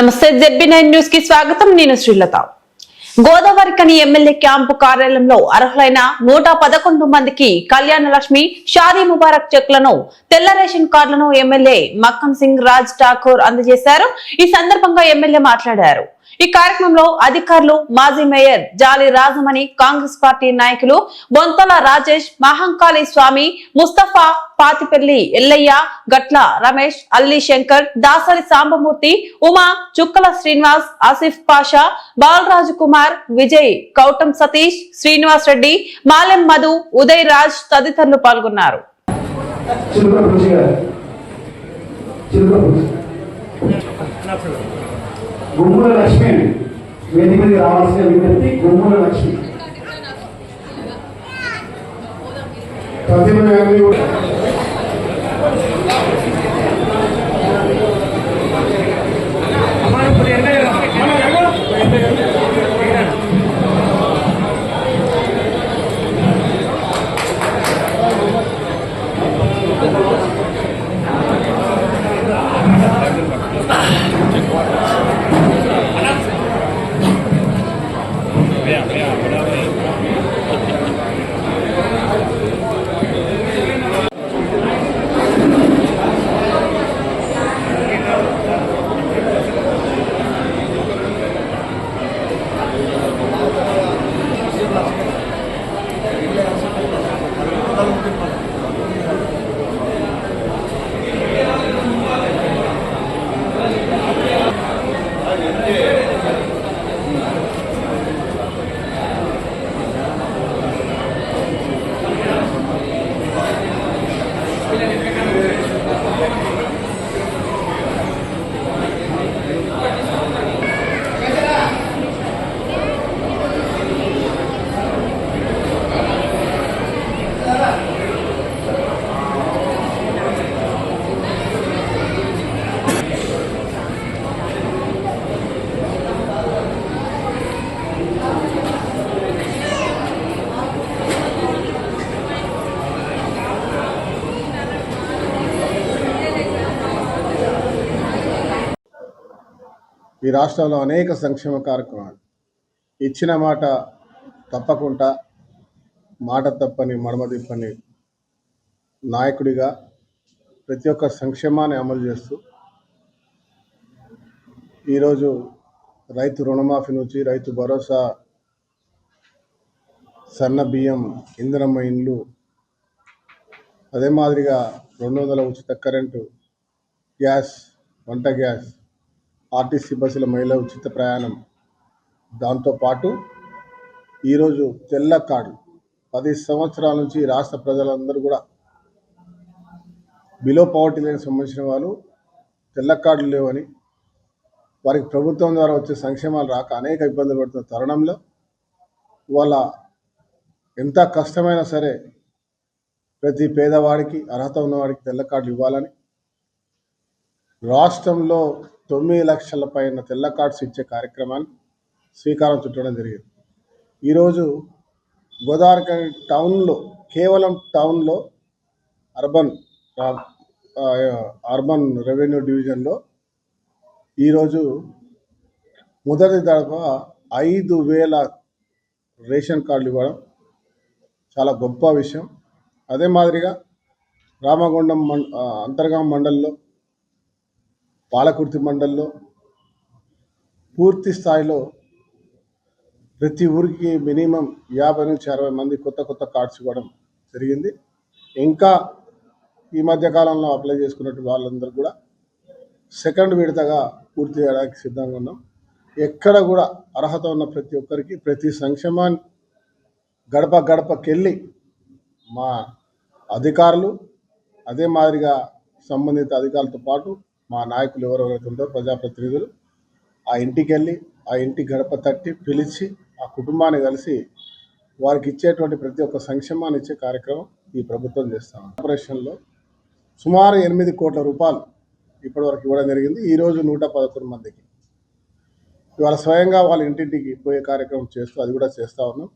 నమస్తే ZB nine న్యూస్కి స్వాగతం. నేను శ్రీలత. గోదావరి కని ఎమ్మెల్యే క్యాంపు కార్యాలయంలో అర్హులైన నూట పదకొండు మందికి కళ్యాణ లక్ష్మి షాదీ ముబారక్ చెక్లను తెల్ల రేషన్ కార్డులను ఎమ్మెల్యే మక్కన్ సింగ్ రాజ్ ఠాకూర్ అందజేశారు. ఈ సందర్భంగా ఎమ్మెల్యే మాట్లాడారు. ఈ కార్యక్రమంలో అధికారులు మాజీ మేయర్ జాలి రాజమణి కాంగ్రెస్ పార్టీ నాయకులు బొంతల రాజేష్ మహంకాళి స్వామి ముస్తఫా పాతిపల్లి ఎల్లయ్య గట్ల రమేష్ అల్లి శంకర్ దాసరి సాంబమూర్తి ఉమా చుక్కల శ్రీనివాస్ ఆసిఫ్ పాషా బాలరాజు కుమార్ విజయ్ కౌటం సతీష్ శ్రీనివాస్ రెడ్డి మాలెం మధు ఉదయ్ రాజ్ తదితరులు పాల్గొన్నారు. చిన్న గుమ్ముల లక్ష్మి అండి. వేదిక మీద రావాల్సిన విజ్ఞప్తి గుమ్ముల లక్ష్మి. ప్రతిమ ఈ రాష్ట్రంలో అనేక సంక్షేమ కార్యక్రమాలు. ఇచ్చిన మాట తప్పకుండా మాట తప్పని మడమ తిప్పని నాయకుడిగా ప్రతి ఒక్క సంక్షేమాన్ని అమలు చేస్తూ ఈరోజు రైతు రుణమాఫీ నుంచి రైతు భరోసా సన్న బియ్యం ఇంధనమ్మ ఇండ్లు అదే మాదిరిగా రెండు వందల ఉచిత కరెంటు గ్యాస్ వంట గ్యాస్ ఆర్టీసీ బస్సుల మహిళ ఉచిత ప్రయాణం. దాంతోపాటు ఈరోజు తెల్ల కార్డు పది సంవత్సరాల నుంచి రాష్ట్ర ప్రజలందరూ కూడా బిలో పవర్టీ లైన్ సంబంధించిన వాళ్ళు తెల్ల కార్డులు లేవని వారికి ప్రభుత్వం ద్వారా వచ్చే సంక్షేమాలు రాక అనేక ఇబ్బందులు పడుతున్న తరుణంలో వాళ్ళ ఎంత కష్టమైనా సరే ప్రతి పేదవాడికి అర్హత ఉన్నవాడికి తెల్ల కార్డులు ఇవ్వాలని రాష్ట్రంలో తొమ్మిది లక్షల పైన తెల్ల కార్డ్స్ ఇచ్చే కార్యక్రమాన్ని శ్రీకారం చుట్టడం జరిగింది. ఈరోజు గోదావరి టౌన్లో కేవలం టౌన్లో అర్బన్ అర్బన్ రెవెన్యూ డివిజన్లో ఈరోజు మొదటి దడప ఐదు వేల రేషన్ కార్డులు ఇవ్వడం చాలా గొప్ప విషయం. అదే మాదిరిగా రామగుండం మం అంతర్గాం మండలిలో పాలకుర్తి మండల్లో పూర్తి స్థాయిలో ప్రతి ఊరికి మినిమం యాభై నుంచి అరవై మంది కొత్త కొత్త కార్డ్స్ ఇవ్వడం జరిగింది. ఇంకా ఈ మధ్య కాలంలో అప్లై చేసుకున్నట్టు వాళ్ళందరూ కూడా సెకండ్ విడతగా పూర్తి చేయడానికి సిద్ధంగా ఉన్నాం. ఎక్కడ కూడా అర్హత ఉన్న ప్రతి ఒక్కరికి ప్రతి సంక్షేమాన్ని గడప గడపకెళ్ళి మా అధికారులు అదే మాదిరిగా సంబంధిత అధికారులతో పాటు మా నాయకులు ఎవరెవరైతే ఉంటారో ప్రజాప్రతినిధులు ఆ ఇంటికి వెళ్ళి ఆ ఇంటి గడప తట్టి పిలిచి ఆ కుటుంబాన్ని కలిసి వారికి ఇచ్చేటువంటి ప్రతి ఒక్క సంక్షేమాన్ని ఇచ్చే కార్యక్రమం ఈ ప్రభుత్వం చేస్తాం ఆపరేషన్లో సుమారు ఎనిమిది కోట్ల రూపాయలు ఇప్పటివరకు ఇవ్వడం జరిగింది. ఈరోజు నూట పదకొండు మందికి. ఇవాళ స్వయంగా వాళ్ళ ఇంటింటికి పోయే కార్యక్రమం చేస్తూ అది కూడా చేస్తూ ఉన్నాం.